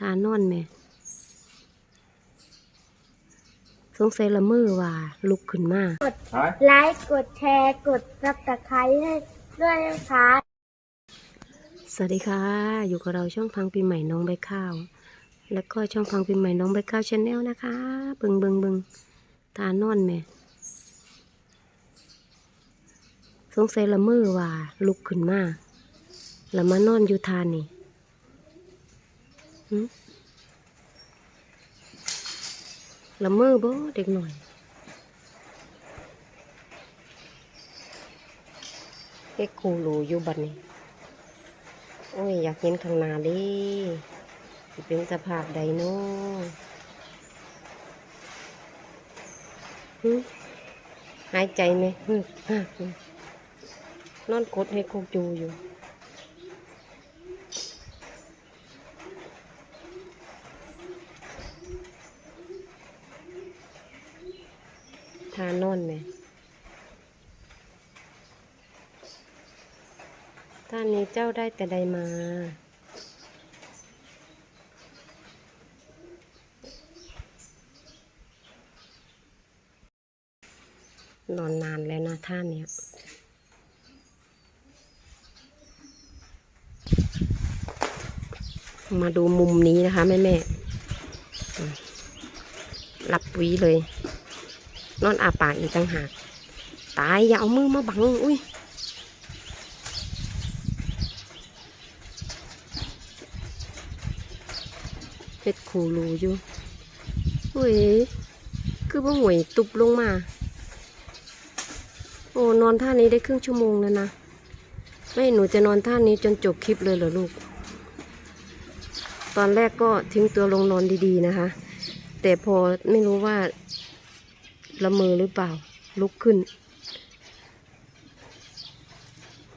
ทานอนแม่สงสัยละมือว่าลุกขึ้นมาไลค์กดแชร์กดซับสไครต์ให้ด้วยนะคะสวัสดีค่ะ อยู่กับเราช่องพังปีใหม่น้องใบข้าว แล้วก็ช่องพังปีใหม่น้องใบข้าวชาแนลนะคะเบิงเบิงเบิงทานอนแม่สงสัยละมือว่าลุกขึ้นมาแล้วมานอนอยู่ทานนี่หึ ละมือบ่เด็กหน่อยเฮ็ดคูรูอยู่บัดนี้ โอ้ย อยากเห็นข้างหน้าดิเป็นสภาพใดเนาะหายใจไหมนอนกดให้โคกจูอยู่ ทาน อนไหมท่านนี้เจ้าได้แต่ใดมานอนนานแล้วนะท่านเนี้ยมาดูมุมนี้นะคะแม่แม่ๆอืมหลับวีเลย นอนอาปากอีกต่างหาก ตายอย่าเอามือมาบัง อุ้ยเฮ็ดคูรูอยู่เฮ้ย คือบ่ห่วยตุบลงมา โอ้ นอนท่านี้ได้ครึ่งชั่วโมงแล้วนะ ไม่หนูจะนอนท่านี้จนจบคลิปเลยเหรอลูก ตอนแรกก็ทิ้งตัวลงนอนดีๆนะคะ แต่พอไม่รู้ว่า ละเมอหรือเปล่า ลุกขึ้น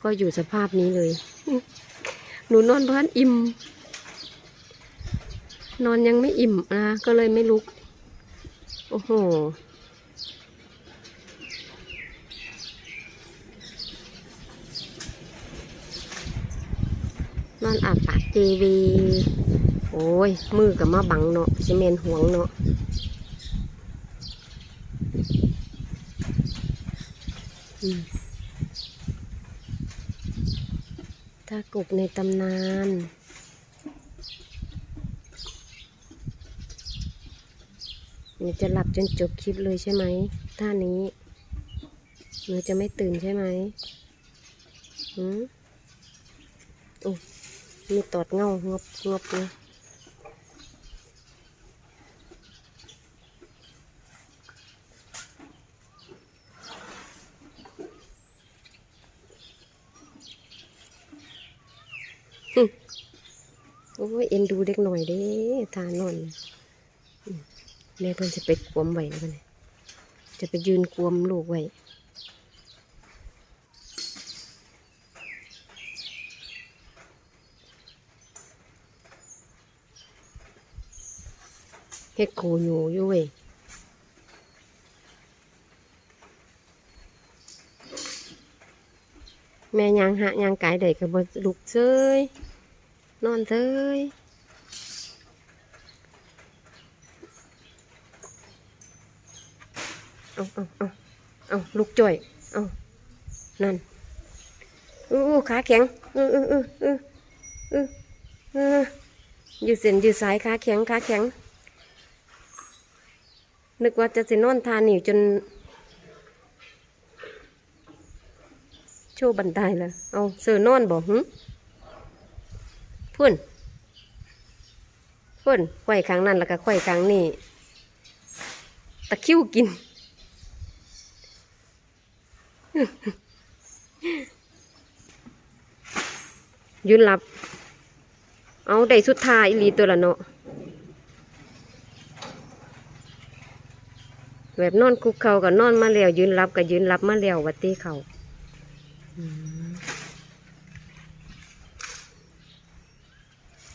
ก็อยู่สภาพนี้เลย หนูนอนพันอิ่ม นอนยังไม่อิ่มนะ ก็เลยไม่ลุก โอ้โห นอนอาบปากเจวี โอ้ย มือกับมาบังเนาะซีเมนห่วงเนาะ ถ้ากบในตำนาน หนูจะหลับจนจบคลิปเลยใช่ไหม ท่านี้ หนูจะไม่ตื่นใช่ไหมหืมโอ้มีตอดเงางบงบเลย อ้ยเอ็นดูเด็กหน่อยเด้ทานอนแม่เพิ่นจะไปกวมไว้แล้วนเนี่ยจะไปยืนกวมลูกไว้เฮ็ดโคอยู่อยู่เว้ยแม่ยางหะยางไก่ได้กับลุกเซย นอนเซยเอาเอาเอาเอาลูกจ่อย เอานั่นอู้อู้ขาแข็งออเออเออเออเออเอยืดเส้นยืดสายขาแข็งขาแข็ง นึกว่าจะสินอนทานนี่จน โชว์บันไดเละเอาเสือนอนบอกหึ พุ่น พุ่นไขว้ข้งนั้นแล้วก็ไขว้ข้งนี้ ตะคริวกิน ยืนหลับ เอาได้สุดท้ายลีตัวละเนาะแบบนอนคุกเขากับนอนมาแล้วยืนหลับกับยืนหลับมาแล้ววัดตีเขาอื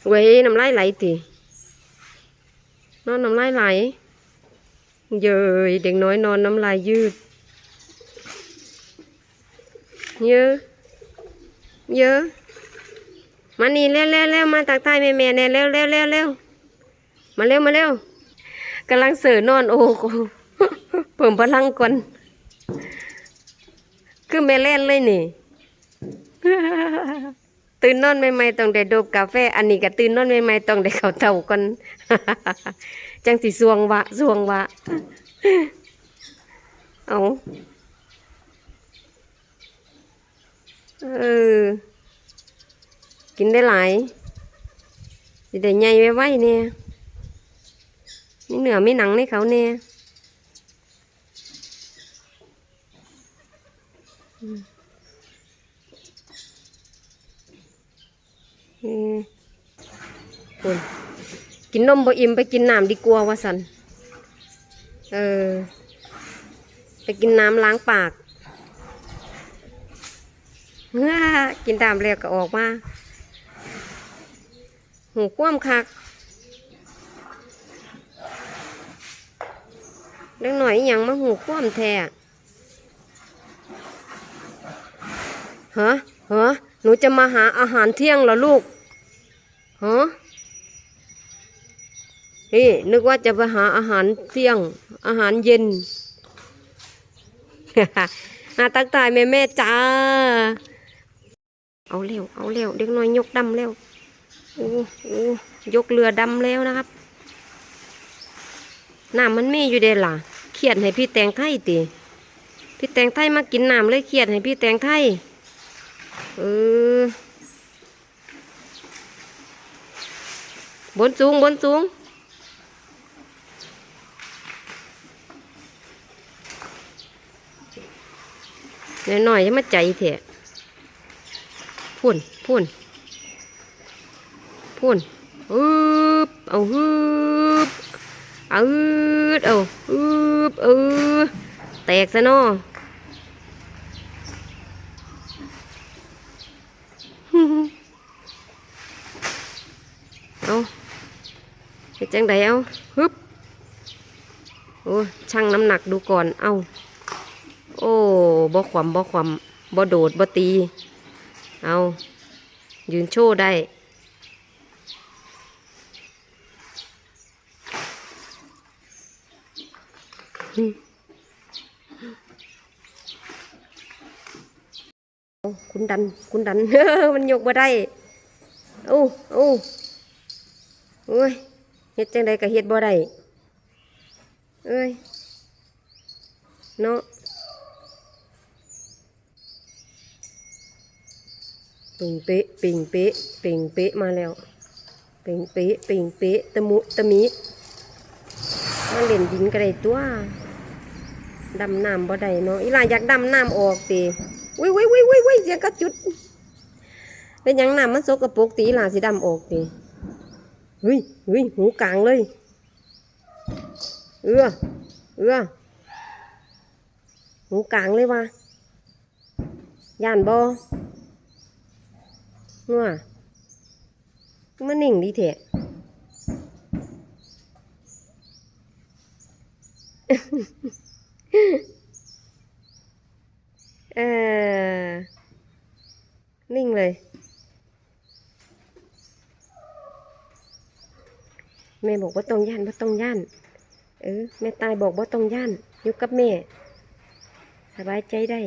เว้ยน้ำลายไหลตินอนน้ำลายไหล เยยเด็กน้อยนอนน้ำลายยืด เยอะ เยอะ มานี่เร็วเร็วเร็วมาตักทายแม่แม่ๆเนี่ยเร็วเร็วเร็วเร็วมาเร็วมาเร็วกำลังเสือนอนโอ้โเพิ่มพลังก่อนคือแม่เล่นเลยนี่ ตื่นนอนใหม่ๆต้องได้ดบกาแฟ อันนี้ก็ตื่นนอนใหม่ๆต้องได้ข้าวเต่าก่อน จังสิสวงวะสวงวะ เอาเออ กินได้หลายสิได้ใหญ่ไว้ไว้เนี่ยมีเหนื้อมีหนังในเขาเนี่ยมเออ คุณกินนมบ่อิ่มไปกินน้ำดีกว่าว่าสันเออ ไปกินน้ำล้างปากฮ่ากินตามเรียกก็ออกมาหูคว่ำคักเล็กหน่อยอย่างมาหูคว่ำแท้ฮะฮะ หนูจะมาหาอาหารเที่ยงเหรอลูกฮะนี่นึกว่าจะไปหาอาหารเที่ยง อาหารเย็นอาตักตายแม่แม่จ้า เอาเร็ว เอาเร็ว เด็กน้อยยกดำเร็วโอ้โอ้ยกเรือดำแล้วนะครับน้ำมันมีอยู่เด้ล่ะเขียดให้พี่แตงไทยติพี่แตงไทยมากินน้ำเลยเขียดให้พี่แตงไทย เออบนสูงบนสูงหน่อยๆจะมาใจเถอะพุ่นพุ่นพุ่นฮึบเอาฮึบเอาฮึดเอาฮึบเออแตกซะเนาะ เอา เฮ็ดจังใดเอาฮึบโอ้ชั่งน้ำหนักดูก่อนเอาโอ้บ่ขวำบ่ขวำบ่โดดบ่ตี เอายืนโชว์ได้คุณดัน คุณดัน มันยกบ่ได้ โอ้ โอ้โอ้ย ฮ็ดจังใดก็เฮ็ดบ่ได้เอ้ยเนาะปิงเป๊ะปิงเป๊ะปิงเป๊ะมาแล้วปิงเป๊ะปิงเป๊ะตะมุตะมิมาเล่นดินก็ได้ตัวดำน้ำบ่ได้เนาะอีหลาอยากดำน้ำออกติวิวิวิวิวิเสียงกระจุดเป็นยังน้ำมันสกปรกตีหลาสิดำออกติ เฮ้ยเฮ้ยหูกลางเลย เอื้อเอื้อหูกลางเลยว่ะย่านบ่งัวมันนิ่งดีเถอะเออนิ่งเลย แม่บอกว่าต้องย่านว่าต้องย่าน เออ แม่ตายบอกว่าต้องย่านอยู่กับแม่ สบายใจได้